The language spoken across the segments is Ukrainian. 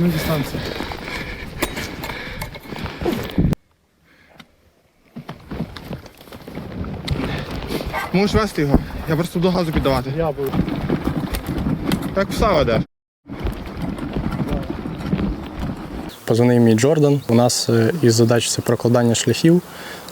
Візьми дистанцію. Можеш вести його. Я просто буду газу піддавати. Я буду. Як пса ведеш. Позвонив мій Джордан. У нас е, із задач це прокладання шляхів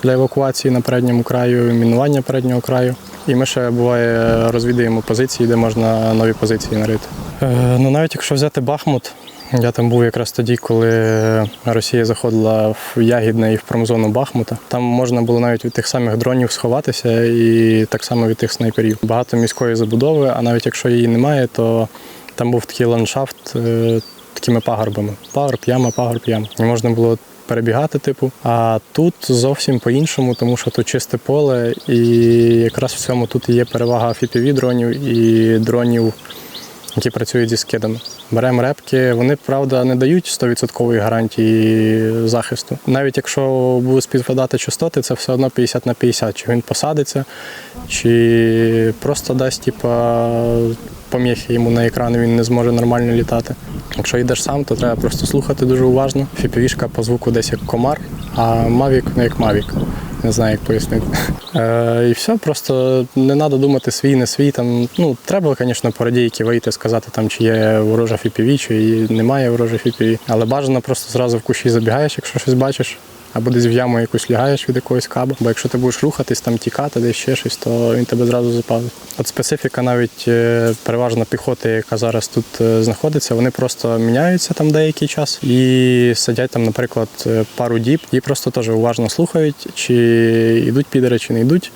для евакуації на передньому краю, мінування переднього краю. І ми ще буває розвідуємо позиції, де можна нові позиції нарити. Е, ну навіть якщо взяти Бахмут, я там був якраз тоді, коли Росія заходила в Ягідне і в промзону Бахмута. Там можна було навіть від тих самих дронів сховатися і так само від тих снайперів. Багато міської забудови, а навіть якщо її немає, то там був такий ландшафт е, такими пагорбами. Пагорб, яма, пагорб, яма. І можна було перебігати, типу. А тут зовсім по-іншому, тому що тут чисте поле, і якраз в цьому тут є перевага fpv дронів і дронів, які працюють зі скидами. Беремо репки, вони, правда, не дають 100% гарантії захисту. Навіть якщо буде співпадати частоти, це все одно 50 на 50. Чи він посадиться, чи просто дасть типа, поміхи йому на екран, він не зможе нормально літати. Якщо йдеш сам, то треба просто слухати дуже уважно. Фіпівішка по звуку десь як комар, а Мавік ну як Мавік. Не знаю, як пояснити. Е, і все, просто не треба думати свій, не свій. Там, ну, треба, звісно, по радійки вийти, сказати, там, чи є ворожа FPV, чи немає ворожа FPV. Але бажано просто зразу в кущі забігаєш, якщо щось бачиш. Або десь в яму якусь лягаєш від якогось каба. Бо якщо ти будеш рухатись, там тікати, десь ще щось, то він тебе зразу запалить. От специфіка навіть е, переважно піхоти, яка зараз тут е, знаходиться, вони просто міняються там деякий час і сидять там, наприклад, е, пару діб і просто теж уважно слухають, чи йдуть підери, чи не йдуть.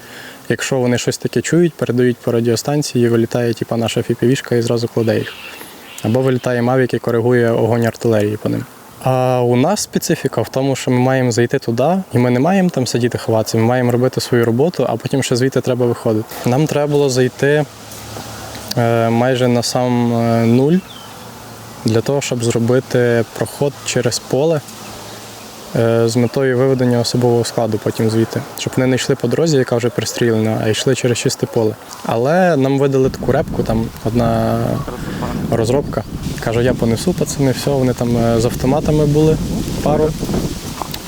Якщо вони щось таке чують, передають по радіостанції, вилітає типа наша фіпівішка і зразу кладе їх. Або вилітає Мавік і коригує огонь артилерії по ним. А у нас специфіка в тому, що ми маємо зайти туди, і ми не маємо там сидіти ховатися, ми маємо робити свою роботу, а потім ще звідти треба виходити. Нам треба було зайти е, майже на сам е, нуль для того, щоб зробити проход через поле з метою виведення особового складу потім звідти, щоб вони не йшли по дорозі, яка вже пристрілена, а йшли через чисте поле. Але нам видали таку репку, там одна розробка. Каже, я понесу пацани, все, вони там е, з автоматами були пару.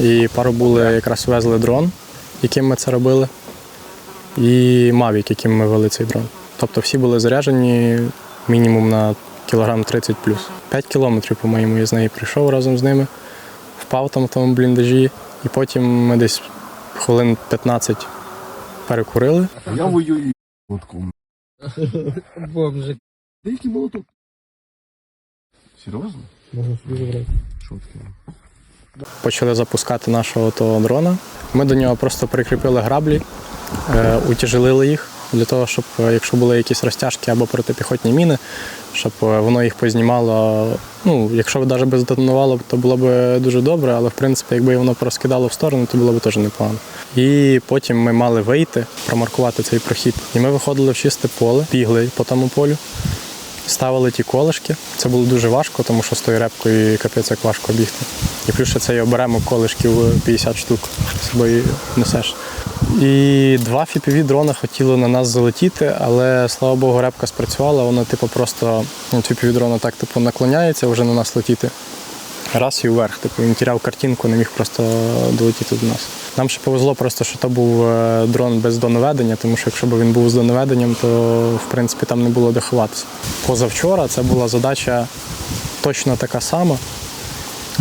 І пару були, якраз везли дрон, яким ми це робили, і Mavic, яким ми вели цей дрон. Тобто всі були заряджені мінімум на кілограм 30 плюс. 5 кілометрів, по-моєму, я з нею прийшов разом з ними, впав там в тому бліндажі, і потім ми десь хвилин 15 перекурили. Я воюю лотком. Бомжик. Деякі молоток. Серйозно? Можна собі забрати. Що таке? почали запускати нашого того дрона. Ми до нього просто прикріпили граблі, е, утяжелили їх для того, щоб е, якщо були якісь розтяжки або протипіхотні міни, щоб е, воно їх познімало. Ну, якщо навіть би здетонувало, то було б дуже добре, але в принципі, якби воно порозкидало в сторону, то було б теж непогано. І потім ми мали вийти, промаркувати цей прохід. І ми виходили в чисте поле, бігли по тому полю. Ставили ті колишки. Це було дуже важко, тому що з тою репкою капець як важко бігти. І плюс ще цей оберемо колишків 50 штук з собою несеш. І два fpv дрона хотіли на нас залетіти, але слава Богу, репка спрацювала. Воно типу просто fpv дрона так типу наклоняється вже на нас летіти. Раз і вверх. Типу він тіряв картинку, не міг просто долетіти до нас. Нам ще повезло просто, що то був е, дрон без донаведення, тому що якщо б він був з донаведенням, то в принципі там не було де ховатися. Позавчора це була задача точно така сама,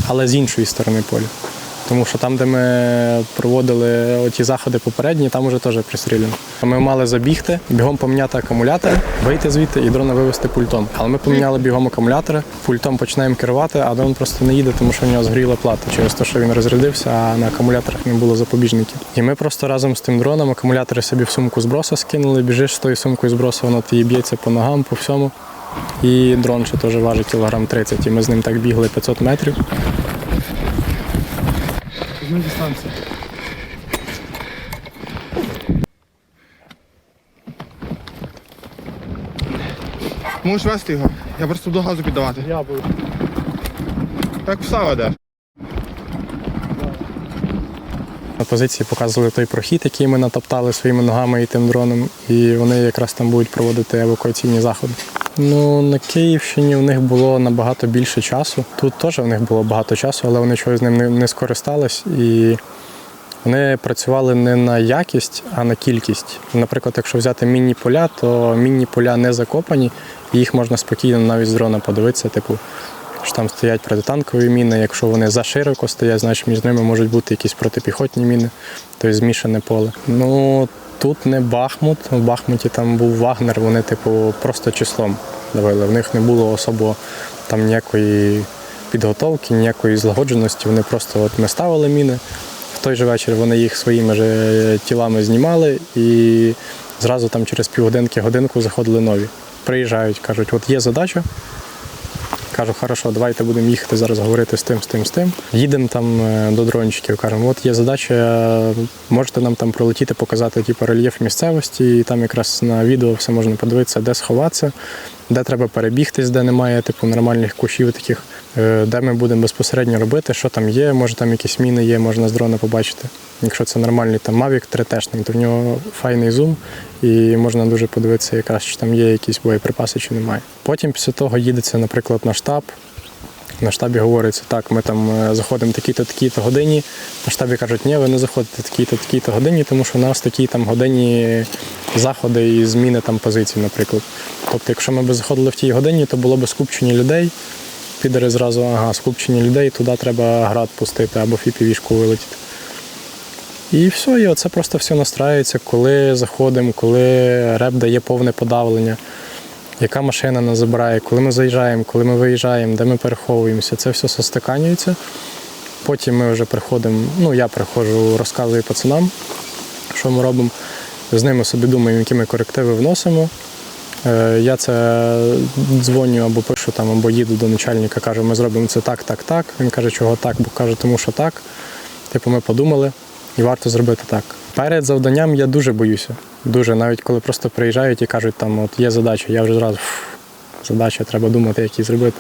але з іншої сторони поля. Тому що там, де ми проводили ті заходи попередні, там вже теж пристріляно. Ми мали забігти, бігом поміняти акумулятори, вийти звідти і дрона вивести пультом. Але ми поміняли бігом акумулятори, пультом починаємо керувати, а дрон просто не їде, тому що в нього згоріла плата через те, що він розрядився, а на акумуляторах не було запобіжників. І ми просто разом з тим дроном акумулятори собі в сумку зброса скинули, біжиш з тою сумкою зброса, воно тобі б'ється по ногам, по всьому. І дрон ще теж важить кілограм 30, і ми з ним так бігли 500 метрів. Візьми дистанцію. Можеш вести його. Я просто буду газу піддавати. Я буду. Як пса ведеш. На позиції показували той прохід, який ми натоптали своїми ногами і тим дроном, і вони якраз там будуть проводити евакуаційні заходи. Ну, на Київщині в них було набагато більше часу. Тут теж в них було багато часу, але вони чогось ним не, не скористались. І вони працювали не на якість, а на кількість. Наприклад, якщо взяти мінні поля, то мінні поля не закопані, і їх можна спокійно навіть з дрона подивитися, типу, що там стоять протитанкові міни. Якщо вони зашироко стоять, значить між ними можуть бути якісь протипіхотні міни, тобто змішане поле. Ну тут не Бахмут. В Бахмуті там був Вагнер, вони, типу, просто числом давили. В них не було особо там ніякої підготовки, ніякої злагодженості. Вони просто от ми ставили міни. В той же вечір вони їх своїми же тілами знімали і зразу там через півгодинки, годинку заходили нові. Приїжджають, кажуть, от є задача. Кажу, хорошо, давайте будемо їхати зараз говорити з тим, з тим, з тим. Їдемо там е, до дрончиків, кажемо, от є задача, можете нам там пролетіти, показати типу, рельєф місцевості, і там якраз на відео все можна подивитися, де сховатися, де треба перебігтись, де немає типу, нормальних кущів таких, е, де ми будемо безпосередньо робити, що там є, може там якісь міни є, можна з дрона побачити. Якщо це нормальний там Mavic 3T, то в нього файний зум, і можна дуже подивитися, якраз чи там є якісь боєприпаси, чи немає. Потім після того їдеться, наприклад, на штаб. На штабі говориться, так, ми там е, заходимо такі-то, такі-то годині. На штабі кажуть, ні, ви не заходите такі-то, такі-то годині, тому що у нас такі там годинні заходи і зміни там позицій, наприклад. Тобто, якщо ми б заходили в тій годині, то було б скупчення людей. Підери зразу, ага, скупчення людей, туди треба град пустити або фіпівішку вилетіти. І все, і оце просто все настраюється, коли заходимо, коли реп дає повне подавлення, яка машина нас забирає, коли ми заїжджаємо, коли ми виїжджаємо, де ми переховуємося, це все состиканюється. Потім ми вже приходимо, ну я приходжу, розказую пацанам, що ми робимо. З ними собі думаємо, які ми корективи вносимо. Е, Я це дзвоню або пишу там, або їду до начальника, кажу, ми зробимо це так, так, так. Він каже, чого так, бо каже, тому що так. Типу, ми подумали, і варто зробити так. Перед завданням я дуже боюся. Дуже, навіть коли просто приїжджають і кажуть, там от є задача, я вже зразу задача, треба думати, як її зробити.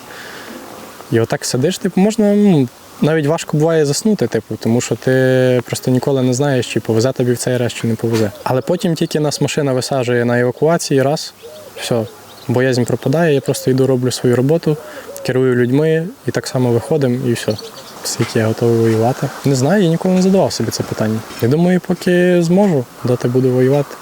І отак сидиш, типу, можна, ну, навіть важко буває заснути, типу, тому що ти просто ніколи не знаєш, чи повезе тобі в цей раз, чи не повезе. Але потім тільки нас машина висаджує на евакуації, раз, все, боязнь пропадає, я просто йду, роблю свою роботу, керую людьми і так само виходимо, і все. Скільки я готовий воювати. Не знаю, я ніколи не задавав собі це питання. Я думаю, поки зможу, доти буду воювати.